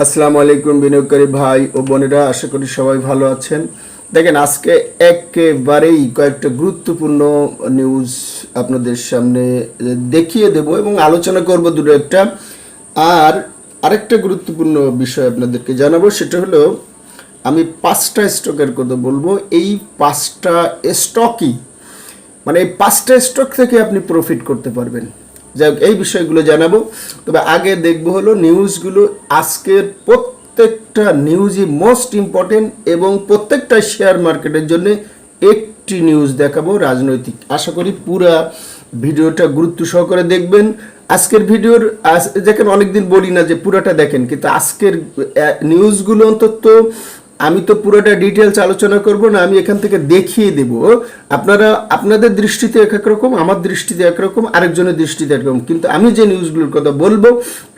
আসসালামু আলাইকুম বিনিয়োগকারী ভাই ও বোনেরা, আশা করি সবাই ভালো আছেন। দেখেন, আজকে একেবারেই কয়েকটা গুরুত্বপূর্ণ নিউজ আপনাদের সামনে দেখিয়ে দেব এবং আলোচনা করব দুটো একটা। আর আরেকটা গুরুত্বপূর্ণ বিষয় আপনাদেরকে জানাব, সেটা হলো আমি পাঁচটা স্টকের কথা বলব। এই পাঁচটা স্টকই মানে এই পাঁচটা স্টক থেকে আপনি প্রফিট করতে পারবেন। যাই হোক এই বিষয়গুলো জানাব। তবে আগে দেখব হলো নিউজগুলো। আজকের প্রত্যেকটা নিউজই মোস্ট ইম্পর্টেন্ট এবং প্রত্যেকটা শেয়ার মার্কেটের জন্য একটি নিউজ দেখাবো রাজনৈতিক। আশা করি পুরা ভিডিওটা গুরুত্ব সহকারে দেখবেন। আজকের ভিডিওর দেখেন অনেকদিন বলি না যে পুরাটা দেখেন, কিন্তু আজকের নিউজগুলো অন্তত আমি তো পুরোটা ডিটেলস আলোচনা করব না, আমি এখান থেকে দেখিয়ে দেব। আপনারা, আপনাদের দৃষ্টিতে এক রকম, আমার দৃষ্টিতে একরকম আরেকজনের দৃষ্টিতে একরকম কিন্তু আমি যে নিউজগুলোর কথা বলব,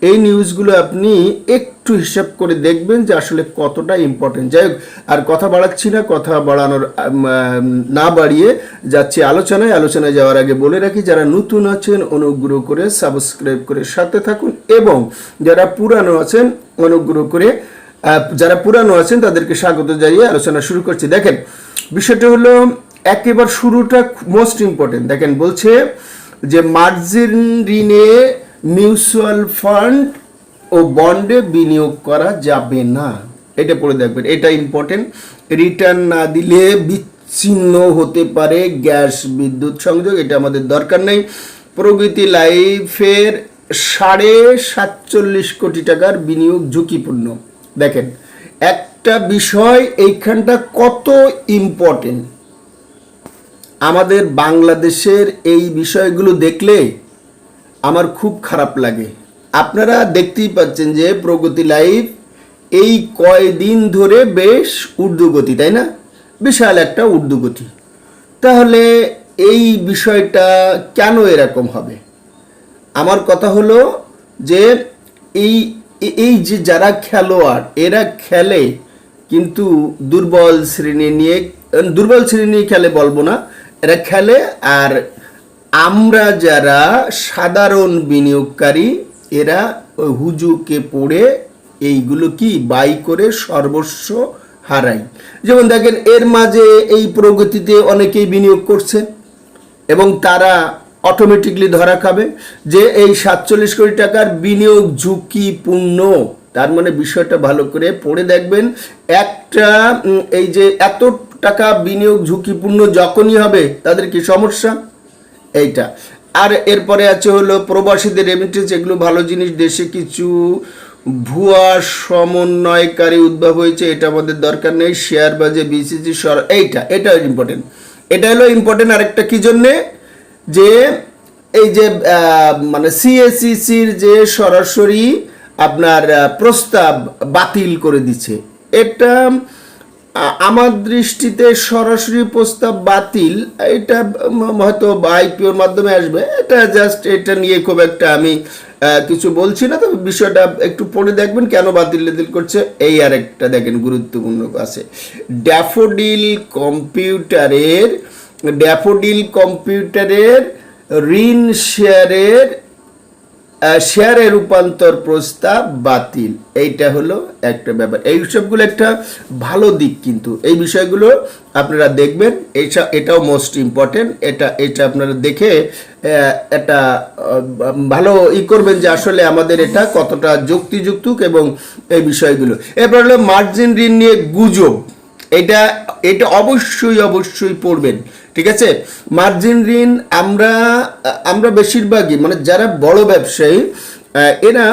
এই নিউজগুলো আপনি একটু হিসাব করে দেখবেন যে আসলে কতটা ইম্পর্টেন্ট যাই হোক, আর কথা বাড়াচ্ছি না, কথা বাড়ানোর না বাড়িয়ে যাচ্ছি আলোচনায়। আলোচনায় যাওয়ার আগে বলে রাখি, যারা নতুন আছেন, অনুগ্রহ করে সাবস্ক্রাইব করে সাথে থাকুন এবং যারা পুরানো আছেন, অনুগ্রহ করে যারা পুরানো আছেন, তাদেরকে স্বাগত জানিয়ে আলোচনা শুরু করছি। দেখেন, বিষয়টা হলো একেবারে শুরুটা মোস্ট ইম্পর্টেন্ট দেখেন, বলছে যে মার্জিন ঋণে মিউচুয়াল ফান্ড ও বন্ডে বিনিয়োগ করা যাবে না। এটা পড়ে দেখবেন, এটা ইম্পর্টেন্ট রিটার্ন না দিলে বিচ্ছিন্ন হতে পারে গ্যাস বিদ্যুৎ সংযোগ, এটা আমাদের দরকার নেই। প্রগতি লাইফের সাড়ে সাতচল্লিশ কোটি টাকার বিনিয়োগ ঝুঁকিপূর্ণ। দেখেন, একটা বিষয় এইখানটা কত ইম্পর্টেন্ট আমাদের বাংলাদেশের এই বিষয়গুলো দেখলে আমার খুব খারাপ লাগে। আপনারা দেখতেই পাচ্ছেন যে প্রগতি লাইফ এই কয়দিন ধরে বেশ ঊর্ধ্বগতি তাই না? বিশাল একটা ঊর্ধ্বগতি তাহলে এই বিষয়টা কেন এরকম হবে? আমার কথা হলো যে এই এই যে যারা খেলোয়াড়, এরা খেলে কিন্তু দুর্বল শ্রেণি নিয়ে দুর্বল শ্রেণি নিয়ে খেলে বলব না। এরা খেলে আর আমরা যারা সাধারণ বিনিয়োগকারী, এরা হুজুকে পড়ে এইগুলো কি বাই করে সর্বস্ব হারাই। যেমন দেখেন, এর মাঝে এই প্রগতিতে অনেকেই বিনিয়োগ করছে এবং তারা অটোমেটিকলি ধরা খাবে যে এই সাতচল্লিশ কোটি টাকার বিনিয়োগ ঝুঁকিপূর্ণ। তার মানে বিষয়টা ভালো করে পড়ে দেখবেন, একটা এই যে এত টাকা বিনিয়োগ ঝুঁকিপূর্ণ যখনই হবে, তাদের কি সমস্যা? এইটা। আর এরপরে আছে হলো প্রবাসীদের রেমিটেন্স এগুলো ভালো জিনিস, দেশে কিছু ভুয়া সমন্বয়কারী উদ্ভব হয়েছে, এটা আমাদের দরকার নেই শেয়ার বাজে বিসিসি সর, এইটা এটা ইম্পর্টেন্ট এটা হলো ইম্পর্টেন্ট আরেকটা কি জন্যে? যে এই যে মানে সিএসিসির যে সরাসরি আপনার প্রস্তাব বাতিল করে দিচ্ছে, এটা আমার দৃষ্টিতে সরাসরি প্রস্তাব বাতিল, এটা হয়তো আইপিওর মাধ্যমে আসবে, এটা জাস্ট এটা নিয়ে খুব একটা আমি কিছু বলছি না, তবে বিষয়টা একটু পড়ে দেখবেন কেন বাতিল বাতিল করছে, এই আর একটা দেখেন গুরুত্বপূর্ণ আছে। ড্যাফোডিল কম্পিউটারের ড্যাফোডিল কম্পিউটারের ঋণ শেয়ারের আহ, শেয়ারে রূপান্তর প্রস্তাব বাতিল। এইটা হলো একটা ব্যাপার। এই সবগুলো একটা ভালো দিক কিন্তু। এই বিষয়গুলো আপনারা দেখবেন। এইটা এটাও মোস্ট ইম্পর্টেন্ট এটা এটা আপনারা দেখে আহ, ভালো ই করবেন যে আসলে আমাদের এটা কতটা যুক্তিযুক্ত এবং এই বিষয়গুলো। এরপর হলো মার্জিন ঋণ নিয়ে গুজব। এটা এটা অবশ্যই অবশ্যই পড়বেন, ঠিক আছে? মার্জিন ঋণ আমরা আমরা বেশিরভাগই মানে যারা বড় ব্যবসায়ী এরা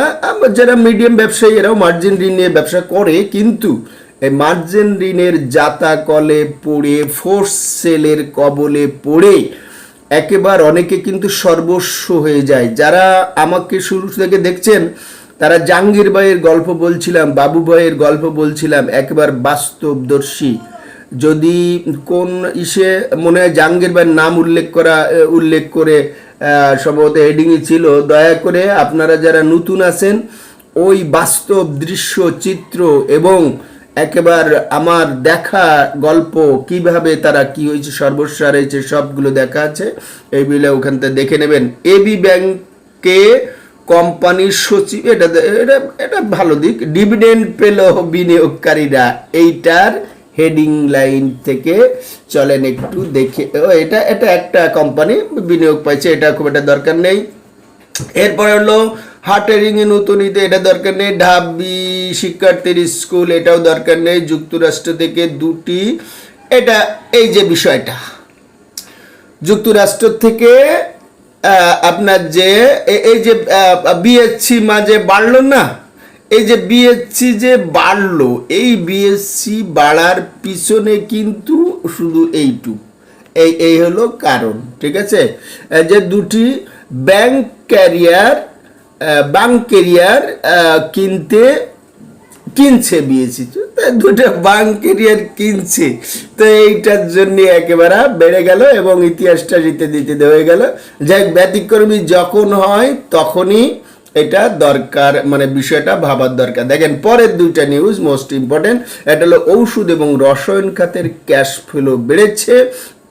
যারা মিডিয়াম ব্যবসায়ী, এরাও মার্জিন ঋণ নিয়ে ব্যবসা করে, কিন্তু এই মার্জিন ঋণের জাতা কলে পড়ে ফোর্স সেলের কবলে পড়ে, একেবারে অনেকে কিন্তু সর্বস্ব হয়ে যায়। যারা আমাকে শুরু থেকে দেখছেন তারা জাহাঙ্গীর ভাইয়ের গল্প বলছিলাম, বাবু ভাইয়ের গল্প বলছিলাম, একবার বাস্তবদর্শী। যদি কোন ইসে মনে হয় জাহাঙ্গীর ভাইয়ের নাম উল্লেখ করা উল্লেখ করে সম্ভবত হেডিংই ছিল, দয়া করে আপনারা যারা নতুন আছেন, ওই বাস্তব দৃশ্য, চিত্র এবং একেবার আমার দেখা গল্প কীভাবে তারা কি হয়েছে, সর্বস্ব হারিয়েছে সবগুলো দেখা আছে, এই বিলে ওখান থেকে দেখে নেবেন। এবি ব্যাংকে কোম্পানির সচিব এটা এটা এটা ভালো দিক। ডিভিডেন্ড পেল বিনিয়োগকারীরা। এইটার হেডিং লাইন থেকে চলেন একটু দেখে। ও, এটা এটা একটা কোম্পানি বিনিয়োগ পাইছে, এটা খুব একটা দরকার নেই। এরপরে হলো হাটেরিং এ নতুন ঈদে এটা দরকার নেই। ঢাবি শিক্ষার্থীর স্কুল, এটাও দরকার নেই। যুক্তরাষ্ট্র থেকে দুটি। এটা এই যে বিষয়টা। যুক্তরাষ্ট্র থেকে আপনার যে এই যে বিএসসি মাঝে বাড়লো না, এই যে বিএসসি যে বাড়লো, এই বিএসসি বাড়ার পিছনে কিন্তু শুধু এইটুকু। এই এই হলো কারণ, ঠিক আছে? যে দুটি ব্যাংক ক্যারিয়ার ব্যাংক ক্যারিয়ার কিনতে কিনছে বিএসসি দুটো বাংক ক্যারিয়ার কিনছে। তো এইটার জন্য একেবারে বেড়ে গেল এবং ইতিহাসটা দিতে দিতে হয়ে গেল। যাই ব্যতিক্রমী যখন হয় তখনই এটা দরকার মানে বিষয়টা ভাবার দরকার। দেখেন, পরের দুইটা নিউজ মোস্ট ইম্পর্টেন্ট এটা হলো ঔষধ এবং রসায়ন খাতের ক্যাশ ফ্লো বেড়েছে।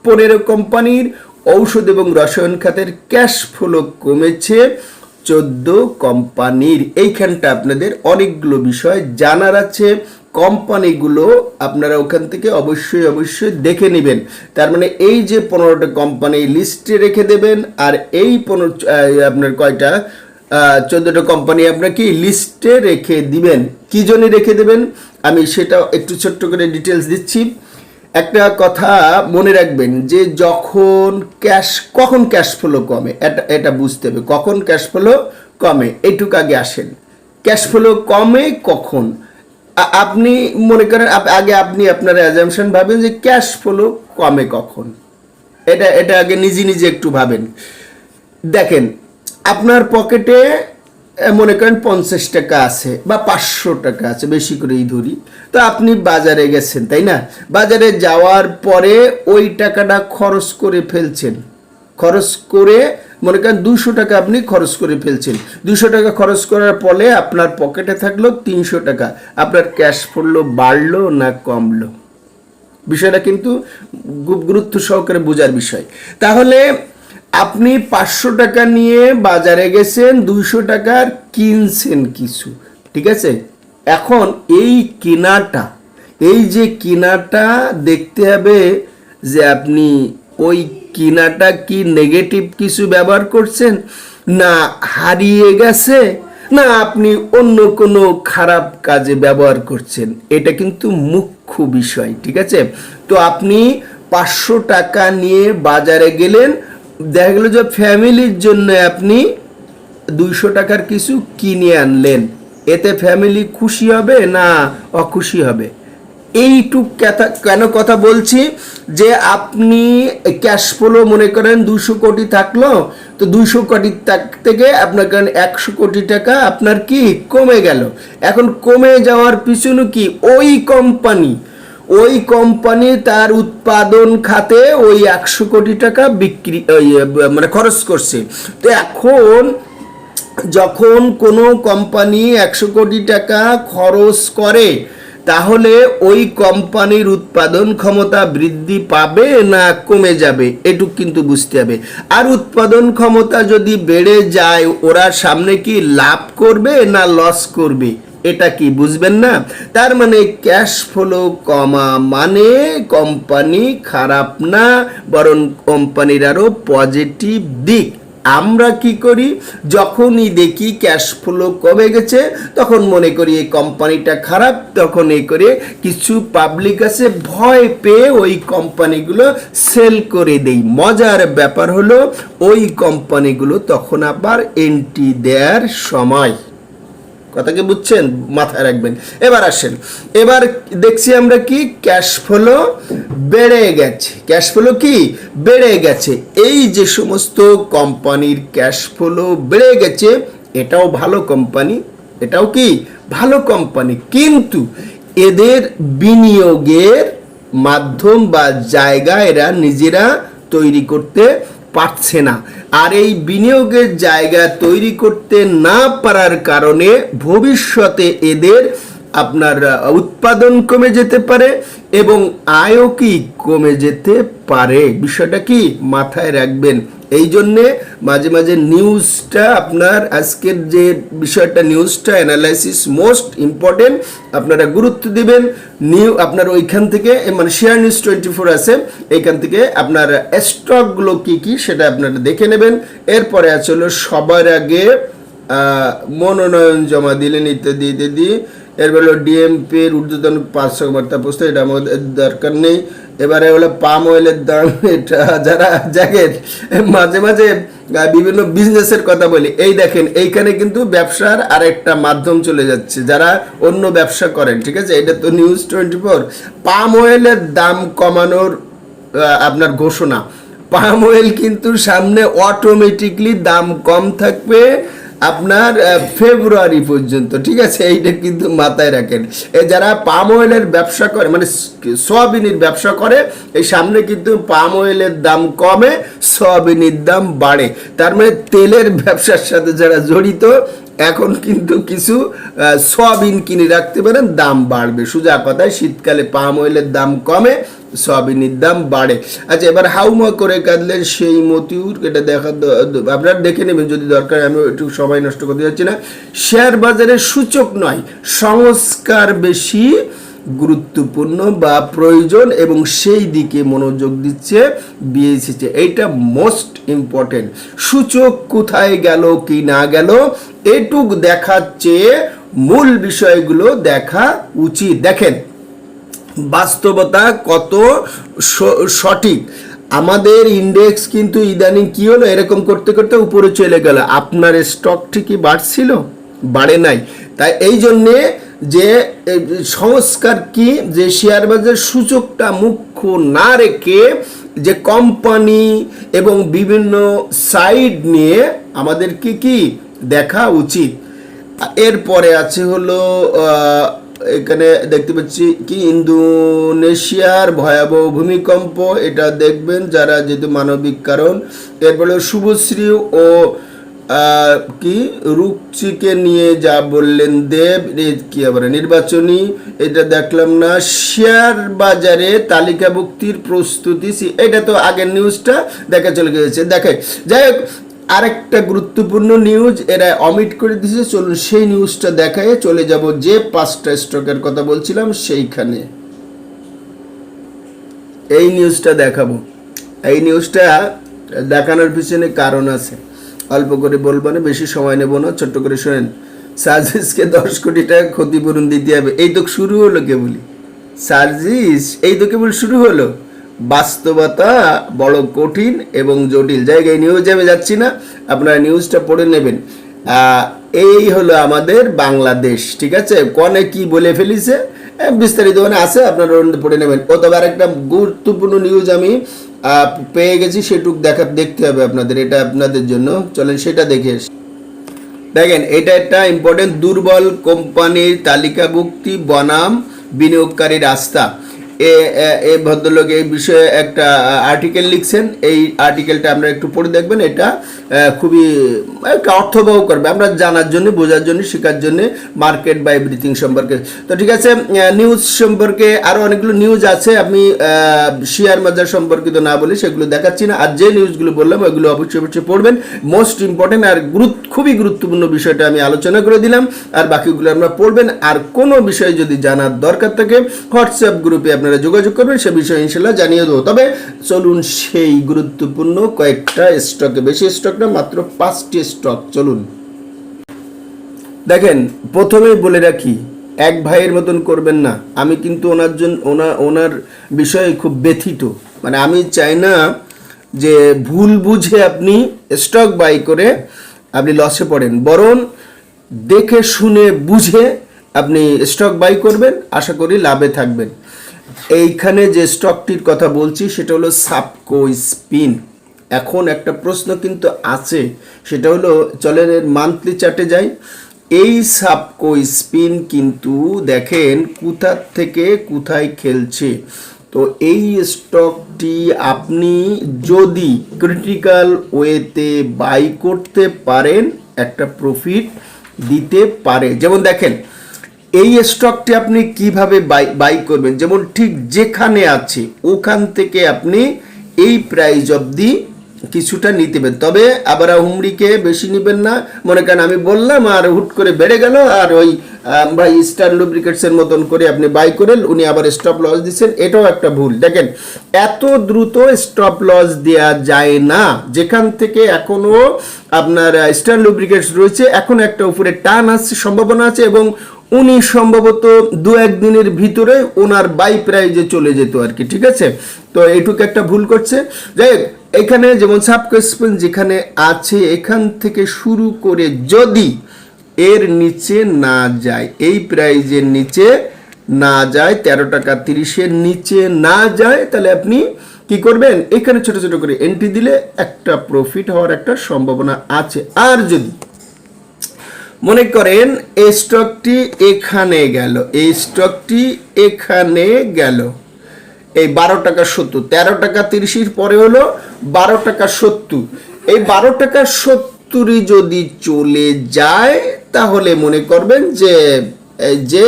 পনেরো কোম্পানির ঔষধ এবং রসায়ন খাতের ক্যাশ ফ্লো কমেছে। চোদ্দ কোম্পানির। এইখানটা আপনাদের অনেকগুলো বিষয় জানার আছে। কোম্পানিগুলো আপনারা ওখান থেকে অবশ্যই অবশ্যই দেখে নেবেন। তার মানে এই যে পনেরোটা কোম্পানি লিস্টে রেখে দেবেন, আর এই পনেরো আপনার কয়টা চোদ্দটা কোম্পানি আপনার কি লিস্টে রেখে দিবেন? কি জন্য রেখে দেবেন? আমি সেটা একটু ছোট্ট করে ডিটেলস দিচ্ছি। একটা কথা মনে রাখবেন যে যখন ক্যাশ কখন ক্যাশ ফ্লো কমে, এটা এটা বুঝতে হবে, কখন ক্যাশ ফ্লো কমে এইটুকু আগে আসেন। ক্যাশ ফ্লো কমে কখন? আপনি মনে করেন আগে আপনি আপনার অ্যাজামশন ভাবেন যে ক্যাশ ফ্লো কমে কখন। এটা এটা আগে নিজে নিজে একটু ভাবেন। দেখেন, আপনার পকেটে মনে করেন পঞ্চাশ টাকা আছে বা পাঁচশো টাকা আছে, বেশি করেই ধরি। তো আপনি বাজারে গেছেন, তাই না? বাজারে যাওয়ার পরে ওই টাকাটা খরচ করে ফেলছেন। খরচ করে, মনে করেন দুশো টাকা আপনি খরচ করে ফেলছেন। দুশো টাকা খরচ করার ফলে আপনার পকেটে থাকল তিনশো টাকা। আপনার ক্যাশ পড়ল বাড়লো না কমলো? বিষয়টা কিন্তু গুরুত্ব সহকারে বোঝার বিষয়। তাহলে আপনি পাঁচশো টাকা নিয়ে বাজারে গেছেন, দুইশো টাকার কিনছেন কিছু, ঠিক আছে? এখন এই কেনাটা, এই যে কেনাটা দেখতে হবে যে আপনি ওই কেনাটা কি নেগেটিভ কিছু ব্যবহার করছেন, না হারিয়ে গেছে, না আপনি অন্য কোনো খারাপ কাজে ব্যবহার করছেন। এটা কিন্তু মুখ্য বিষয়, ঠিক আছে? তো আপনি পাঁচশো টাকা নিয়ে বাজারে গেলেন দেখা গেল যে ফ্যামিলির জন্য আপনি দুইশো টাকার কিছু কিনে আনলেন। এতে ফ্যামিলি খুশি হবে না অখুশি হবে? এইটুক কথা, কেন কথা বলছি? যে আপনি ক্যাশ ফ্লো মনে করেন দুশো কোটি থাকল, তো দুশো কোটি থেকে আপনার কারণ একশো কোটি টাকা আপনার কি কমে গেল? এখন কমে যাওয়ার পিছনে কি ওই কোম্পানি ওই কোম্পানি তার উৎপাদন খাতে ওই একশো কোটি টাকা বিক্রি মানে খরচ করছে। তো এখন যখন কোনো কোম্পানি একশো কোটি টাকা খরচ করে, তাহলে ওই কোম্পানির উৎপাদন ক্ষমতা বৃদ্ধি পাবে না কমে যাবে? এটুক কিন্তু বুঝতে হবে। আর উৎপাদন ক্ষমতা যদি বেড়ে যায়, ওরা সামনে কি লাভ করবে না লস করবে? এটা কি বুঝবেন না? তার মানে ক্যাশ ফ্লো কমা মানে কোম্পানি খারাপ না, বরং কোম্পানির আরও পজিটিভ দিক। আমরা কি করি? যখনই দেখি ক্যাশ ফ্লো কমে গেছে, তখন মনে করি এই কোম্পানিটা খারাপ, তখন এই করে কিছু পাবলিক আছে, ভয় পেয়ে ওই কোম্পানিগুলো সেল করে দেই। মজার ব্যাপার হলো, ওই কোম্পানিগুলো তখন আবার এন্ট্রি দেওয়ার সময়। কথা কি বুঝছেন? মাথায় রাখবেন। এবার আসেন। এবার দেখছি আমরা কি? ক্যাশ ফ্লো বেড়ে গেছে। ক্যাশ ফ্লো কি? বেড়ে গেছে। এই যে সমস্ত কোম্পানির ক্যাশ ফ্লো বেড়ে গেছে, এটাও ভালো কোম্পানি, এটাও কি? ভালো কোম্পানি। কিন্তু এদের বিনিয়োগের মাধ্যম বা জায়গা এরা নিজেরা তৈরি করতে পারছে না। আর এই বিনিয়োগের জায়গা তৈরি করতে না পারার কারণে ভবিষ্যতে এদের আপনার উৎপাদন কমে যেতে পারে এবং আয়ও কি কমে যেতে পারে? বিষয়টা কি মাথায় রাখবেন? এই জন্যে মাঝে মাঝে নিউজটা আপনার আজকের যে বিষয়টা নিউজটা অ্যানালাইসিস মোস্ট ইম্পর্টেন্ট আপনারা গুরুত্ব দিবেন। নিউ আপনার ওইখান থেকে মানে শেয়ার নিউজ টোয়েন্টি ফোর আছে, এইখান থেকে আপনার স্টকগুলো কী কী সেটা আপনারা দেখে নেবেন। এরপরে আছে হলো সবার আগে মনোনয়ন জমা দিলেন ইত্যাদি ইত্যাদি। এরপরে হলো ডিএমপির ঊর্ধ্বতন পাঁচশো বার্তা পুস্তক এটা আমাদের দরকার নেই। এবারে হলো পাম অয়েলের দাম, এটা যারা দেখেন মাঝে মাঝে বিভিন্ন বিজনেসের কথা বলি। এই দেখেন, এইখানে কিন্তু ব্যবসার আরেকটা মাধ্যম চলে যাচ্ছে, যারা অন্য ব্যবসা করেন, ঠিক আছে? এটা তো নিউজ টোয়েন্টি ফোর পাম অয়েলের দাম কমানোর আপনার ঘোষণা। পাম অয়েল কিন্তু সামনে অটোমেটিকলি দাম কম থাকবে আপনার ফেব্রুয়ারি পর্যন্ত, ঠিক আছে? এইটা কিন্তু মাথায় রাখেন। এই যারা পাম অয়েলের ব্যবসা করে মানে সয়াবিনের ব্যবসা করে, এই সামনে কিন্তু পাম অয়েলের দাম কমে, সোয়াবিনের দাম বাড়ে। তার মানে তেলের ব্যবসার সাথে যারা জড়িত, এখন কিন্তু কিছু সয়াবিন কিনে রাখতে পারেন, দাম বাড়বে। সোজা কথায়, শীতকালে পাম অয়েলের দাম কমে সয়াবিনের দাম বাড়ে। আচ্ছা এবার হাউমা করে কাঁদলেন সেই মতিউর, এটা দেখা আপনারা দেখে নেবেন, যদি দরকার আমি একটু সময় নষ্ট করতে যাচ্ছি না। শেয়ার বাজারের সূচক নয়, সংস্কার বেশি গুরুত্বপূর্ণ বা প্রয়োজন এবং সেই দিকে মনোযোগ দিচ্ছে বিএসিতে এইটা মোস্ট ইম্পর্টেন্ট। সূচক কোথায় গেল কি না গেল, এটুক দেখার চেয়ে মূল বিষয়গুলো দেখা উচিত। দেখেন বাস্তবতা কত সঠিক? আমাদের ইন্ডেক্স কিন্তু ইদানিং কি হলো? এরকম করতে করতে উপরে চলে গেল। আপনার স্টকটি কি বাড়ছিল? বাড়ে নাই। তাই এই জন্যে যে সংস্কার কি? যে শেয়ার বাজার সূচকটা মুখ্য না রেখে যে কোম্পানি এবং বিভিন্ন সাইড নিয়ে আমাদেরকে কি দেখা উচিত? এরপরে আছে হলো এখানে দেখতে পাচ্ছি কি? ইন্দোনেশিয়ার ভয়াবহ ভূমিকম্প। এটা দেখবেন যারা যেহেতু মানবিক কারণ। এরপরে শুভশ্রী ও কি? রুচিকে নিয়ে যা বললেন দেব কি আবার, নির্বাচনী। এটা দেখলাম না। শেয়ার বাজারে তালিকাভুক্তির প্রস্তুতি এটা তো আগের নিউজটা দেখা চলে গেছে দেখে। যাই হোক আরেকটা গুরুত্বপূর্ণ নিউজ এরা অমিট করে দিয়েছে। চলুন সেই নিউজটা দেখায় চলে যাব যে পাঁচটা স্টকের কথা বলছিলাম সেইখানে। এই নিউজটা দেখাবো। এই নিউজটা দেখানোর পিছনে কারণ আছে। অল্প করে বলব না, বেশি সময় নেব না। ছোট্ট করে শোনেন, সার্জিসকে দশ কোটি টাকা ক্ষতিপূরণ দিতে হবে। এই তো শুরু হলো কেবলই। সার্জিস, এই তো কেবল শুরু হলো। বাস্তবতা বড় কঠিন এবং জটিল। জায়গায় নিউজে আমি যাচ্ছি না, আপনারা নিউজটা পড়ে নেবেন। এই হলো আমাদের বাংলাদেশ, ঠিক আছে? কনে কি বলে ফেলিছে? বিস্তারিত মানে আছে, আপনারা পড়ে নেবেন। ও তবে একটা গুরুত্বপূর্ণ নিউজ আমি পেয়ে গেছি, সেটুক দেখা, দেখতে হবে আপনাদের, এটা আপনাদের জন্য। চলেন, সেটা দেখে। দেখেন, এটা একটা ইম্পর্টেন্ট দুর্বল কোম্পানির তালিকাভুক্তি বনাম বিনিয়োগকারী রাস্তা। এ, এ- এ ভদ্রলোক এই বিষয়ে একটা আর্টিকেল লিখছেন। এই আর্টিকেলটা আমরা একটু পড়ে দেখবেন। এটা খুবই একটা অর্থবহ করবে। আমরা জানার জন্য, বোঝার জন্য, শেখার জন্য মার্কেট বা এভরিথিং সম্পর্কে। তো ঠিক আছে নিউজ সম্পর্কে আরও অনেকগুলো নিউজ আছে। আমি শেয়ার বাজার সম্পর্কিত না বলি সেগুলো দেখাচ্ছি না। আর যে নিউজগুলো বললাম, ওইগুলো অবশ্যই অবশ্যই পড়বেন। মোস্ট ইম্পর্টেন্ট আর গুরুত্ব খুবই গুরুত্বপূর্ণ বিষয়টা আমি আলোচনা করে দিলাম। আর বাকিগুলো আমরা পড়বেন। আর কোনো বিষয় যদি জানার দরকার থাকে, হোয়াটসঅ্যাপ গ্রুপে আপনারা যোগাযোগ করবেন। সে বিষয়ে ইনশাল্লাহ জানিয়ে দেবো। তবে চলুন সেই গুরুত্বপূর্ণ কয়েকটা স্টকে বেশি স্টক না মাত্র পাঁচটি স্টক চলুন। দেখেন, প্রথমেই বলে রাখি, এক ভাইয়ের মতন করবেন না। আমি কিন্তু ওনার জন্য ওনার ওনার বিষয়ে খুব ব্যথিত। মানে আমি চাই না যে ভুল বুঝে আপনি স্টক বাই করে আপনি লসে পড়েন। বরং দেখে, শুনে, বুঝে আপনি স্টক বাই করবেন, আশা করি লাভে থাকবেন। এইখানে যে স্টকটির কথা বলছি, সেটা হলো সাপকো স্পিন। এখন একটা প্রশ্ন কিন্তু আছে, সেটা হলো, চলেন এর মান্থলি চার্টে যাই। এই সাপকো স্পিন কিন্তু দেখেন কোথা থেকে কোথায় খেলছে। তো এই স্টকটি আপনি যদি ক্রিটিক্যাল ওয়েতে বাই করতে পারেন, একটা প্রফিট দিতে পারে। যেমন দেখেন, এই স্টকটি আপনি কীভাবে বাই বাই করবেন? যেমন ঠিক যেখানে আছে, ওখান থেকে আপনি এই প্রাইজ অবধি কিছুটা নিতে হবে তবে আবার হুমড়িকে বেশি নেবেন না। মনে করেন আমি বললাম আর হুট করে বেড়ে গেল আর ওই ভাই স্টার লুব্রিকেটসের মতন করে আপনি বাই করেন, উনি আবার স্টপ লস দিচ্ছেন। এটাও একটা ভুল। দেখেন, এত দ্রুত স্টপ লস দেওয়া যায় না। যেখান থেকে এখনও আপনার স্টার লুব্রিকেটস রয়েছে, এখন একটা উপরে টান আসছে, সম্ভাবনা আছে এবং উনি সম্ভবত দু একদিনের ভিতরে ওনার বাই প্রাইজে চলে যেত আর কি, ঠিক আছে? তো এইটুকু একটা ভুল করছে। যাই এখানে যেমন সাবকসপেন্স যেখানে আছে, এখান থেকে শুরু করে যদি এর নিচে না যায়, এই প্রাইজের নিচে না যায়, তেরো টাকা তিরিশের নিচে না যায়, তাহলে আপনি কি করবেন? এখানে ছোট ছোট করে এন্ট্রি দিলে একটা প্রফিট হওয়ার একটা সম্ভাবনা আছে। আর যদি মনে করেন এই স্টকটি এখানে গেল, এই স্টকটি এখানে গেল এই বারো টাকা সত্তর। তেরো টাকা তিরিশের পরে হলো বারো টাকা সত্তর। এই বারো টাকা সত্তরই যদি চলে যায়, তাহলে মনে করবেন যে যে,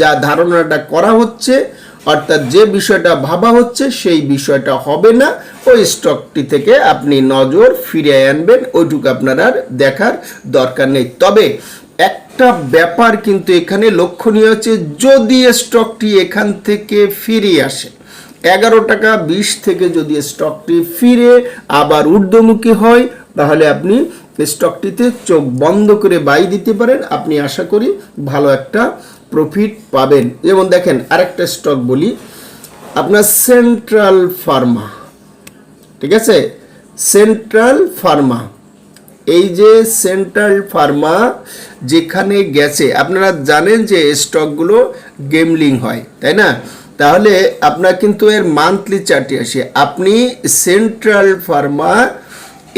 যা ধারণাটা করা হচ্ছে, অর্থাৎ যে বিষয়টা ভাবা হচ্ছে, সেই বিষয়টা হবে না। ওই স্টকটি থেকে আপনি নজর ফিরিয়ে আনবেন, ওইটুকু আপনার আর দেখার দরকার নেই। তবে একটা ব্যাপার কিন্তু এখানে লক্ষণীয় হচ্ছে, যদি স্টকটি এখান থেকে ফিরে আসে এগারো টাকা বিশ থেকে যদি স্টকটি ফিরে আবার ঊর্ধ্বমুখী হয়, তাহলে আপনি স্টকটিতে চোখ বন্ধ করে বাই দিতে পারেন। আপনি আশা করি ভালো একটা প্রফিট পাবেন। যেমন দেখেন আরেকটা স্টক বলি, আপনার সেন্ট্রাল ফার্মা ঠিক আছে? সেন্ট্রাল ফার্মা এই যে সেন্ট্রাল ফার্মা যেখানে গেছে, আপনারা জানেন যে স্টকগুলো গেমলিং হয়, তাই না? তাহলে আপনার কিন্তু এর মান্থলি চার্টে আসে। আপনি সেন্ট্রাল ফার্মা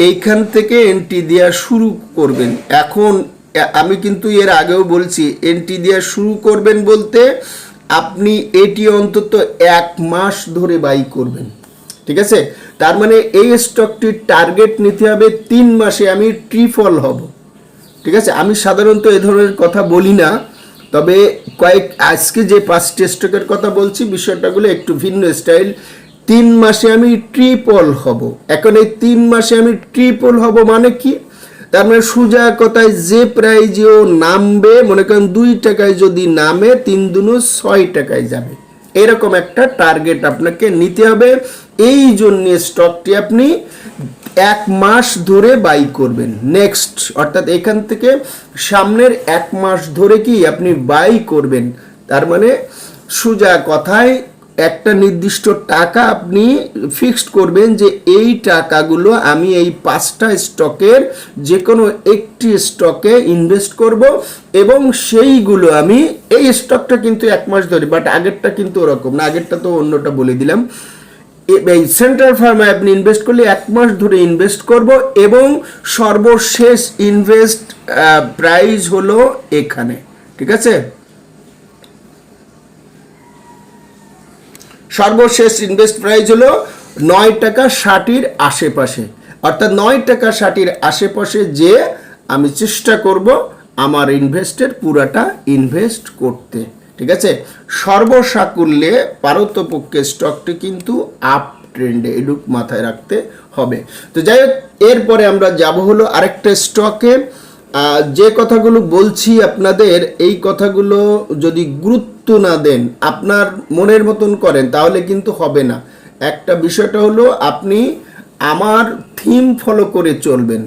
এইখান থেকে এন্ট্রি দেওয়া শুরু করবেন। এখন আমি কিন্তু এর আগেও বলছি এন্ট্রি দেওয়া শুরু করবেন বলতে আপনি এটি অন্তত এক মাস ধরে বাই করবেন। ঠিক আছে? তার মানে এই স্টকটির টার্গেট নিতে হবে তিন মাসে, আমি ট্রিফল হব। ঠিক আছে? আমি সাধারণত এ ধরনের কথা বলি না। তবে কয়েক, আজকে যে পাঁচটি স্টকের কথা বলছি বিষয়টাগুলো একটু ভিন্ন স্টাইল তিন মাসে আমি ট্রিপল হব। এখন এই তিন মাসে আমি ট্রিপল হব মানে কি? তার মানে সোজা কথায় যে প্রাইজেও নামবে, মনে করেন দুই টাকায় যদি নামে, তিন দুনো ছয় টাকায় যাবে। এরকম একটা টার্গেট আপনাকে নিতে হবে। এই জন্য স্টকটি আপনি এক মাস ধরে বাই করবেন। নেক্সট অর্থাৎ এখান থেকে সামনের এক মাস ধরে কি আপনি বাই করবেন। তার মানে সোজা কথায় একটা নির্দিষ্ট টাকা আপনি ফিক্সড করবেন যে এই টাকাগুলো আমি এই পাঁচটা স্টকের যে কোনো একটি স্টকে ইনভেস্ট করব এবং সেইগুলো আমি, এই স্টকটা কিন্তু এক মাস ধরে বাট আগেরটা কিন্তু ওরকম না, আগেরটা তো অন্যটা বলে দিলাম। এই সেন্ট্রাল ফার্মে আপনি ইনভেস্ট করলে এক মাস ধরে ইনভেস্ট করব এবং সর্বশেষ ইনভেস্ট প্রাইস হলো এখানে, ঠিক আছে? সর্বশেষ ইনভেস্ট প্রাইস হলো নয় টাকা ষাটির আশেপাশে। অর্থাৎ নয় টাকা ষাটির আশেপাশে যে আমি চেষ্টা করব আমার ইনভেস্টের পুরাটা ইনভেস্ট করতে, ঠিক আছে? সর্বসাকুল্যে পারতপক্ষে স্টকটি কিন্তু আপ ট্রেন্ডে এডুক মাথায় রাখতে হবে। তো যাই হোক, এরপরে আমরা যাব হলো আরেকটা স্টকে যে কথাগুলো বলছি আপনাদের, এই কথাগুলো যদি গুরুত্ব না দেন, আপনার মনের মতন করেন, তাহলে কিন্তু হবে না। একটা বিষয়টা হলো, আপনি আমার থিম ফলো করে চলবেন।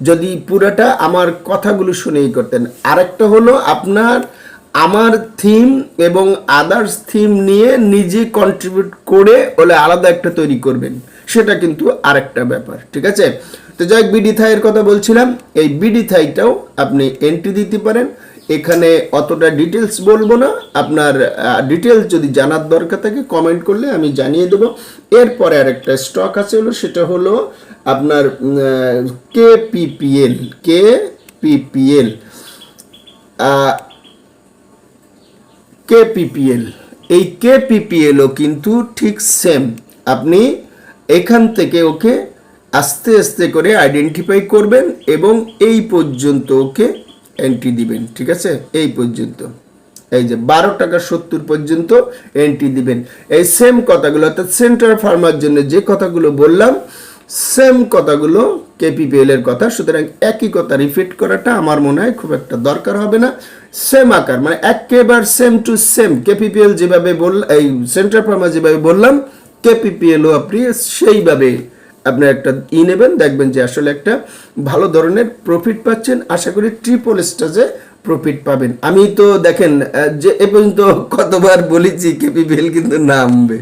যদি পুরাটা আমার কথাগুলো শুনেই করতেন। আরেকটা হলো, আপনার আমার থিম এবং আদার্স থিম নিয়ে নিজে কন্ট্রিবিউট করে ওলে আলাদা একটা তৈরি করবেন। সেটা কিন্তু আরেকটা ব্যাপার, ঠিক আছে? তো যাই বিডি থাইয়ের কথা বলছিলাম। এই বিডি থাইটাও আপনি এন্ট্রি দিতে পারেন। এখানে অতটা ডিটেলস বলব না। আপনার ডিটেলস যদি জানার দরকার থাকে কমেন্ট করলে আমি জানিয়ে দেবো। এরপরে আরেকটা স্টক আছে হলো, সেটা হলো আপনার K PPL K PPL KPPL. এই কেপিপিএলও কিন্তু ঠিক সেম আপনি এখান থেকে ওকে আস্তে আস্তে করে আইডেন্টিফাই করবেন এবং এই পর্যন্ত ওকে এন্ট্রি দিবেন, ঠিক আছে? এই পর্যন্ত। এই যে বারো টাকা সত্তর পর্যন্ত এন্ট্রি দিবেন। এই সেম কথাগুলো অর্থাৎ সেন্ট্রাল ফার্মার জন্য যে কথাগুলো বললাম সেম কথাগুলো কেপিপিএল এর কথা, সুতরাং একই কথা রিপিট করাটা আমার মনে হয় খুব একটা দরকার হবে না। সেম আকার মানে একেবারে সেম টু সেম কেপিপিএল যেভাবে বল, এই সেন্ট্রাল ফার্মা যেভাবে বললাম কেপিপিএলও আপনি সেইভাবে আপনি একটা ই নেবেন, দেখবেন যে আসলে একটা ভালো ধরনের প্রফিট পাচ্ছেন। আশা করি ট্রিপল স্টেজে প্রফিট পাবেন। আমি তো দেখেন যে এ পর্যন্ত কতবার বলেছি কেপিপিএল কিন্তু নামবে।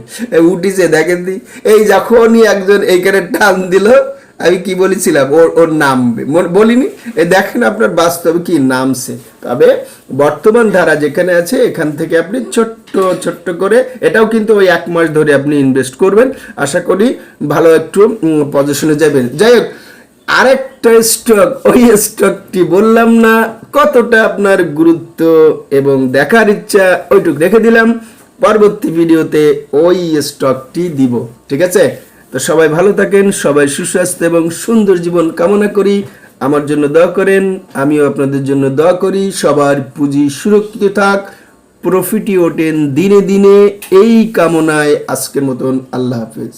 উঠিছে, দেখেন দি। এই যখনই একজন এইখানে টান দিল, আমি কি বলেছিলাম? ওর ওর নামবে। বলিনি? এ দেখেন আপনার বাস্তবে কি নামছে। তবে বর্তমান ধারা যেখানে আছে, এখান থেকে আপনি ছোট্ট ছোট্ট করে, এটাও কিন্তু ওই এক মাস ধরে আপনি ইনভেস্ট করবেন। আশা করি ভালো একটু পজিশনে যাবেন। যাই হোক আরেকটা স্টক, ওই স্টকটি বললাম না কতটা আপনার গুরুত্ব এবং দেখার ইচ্ছা, ওইটুক রেখে দিলাম। পরবর্তী ভিডিওতে ওই স্টকটি দিব, ঠিক আছে? তো সবাই ভালো থাকেন, সবাই সুস্বাস্থ্য এবং সুন্দর জীবন কামনা করি। আমার জন্য দোয়া করেন, আমিও আপনাদের জন্য দোয়া করি। সবার পুঁজি সুরক্ষিত থাক প্রফিটি ওঠেন দিনে দিনে। এই কামনায় আজকের মতন আল্লাহ হাফেজ।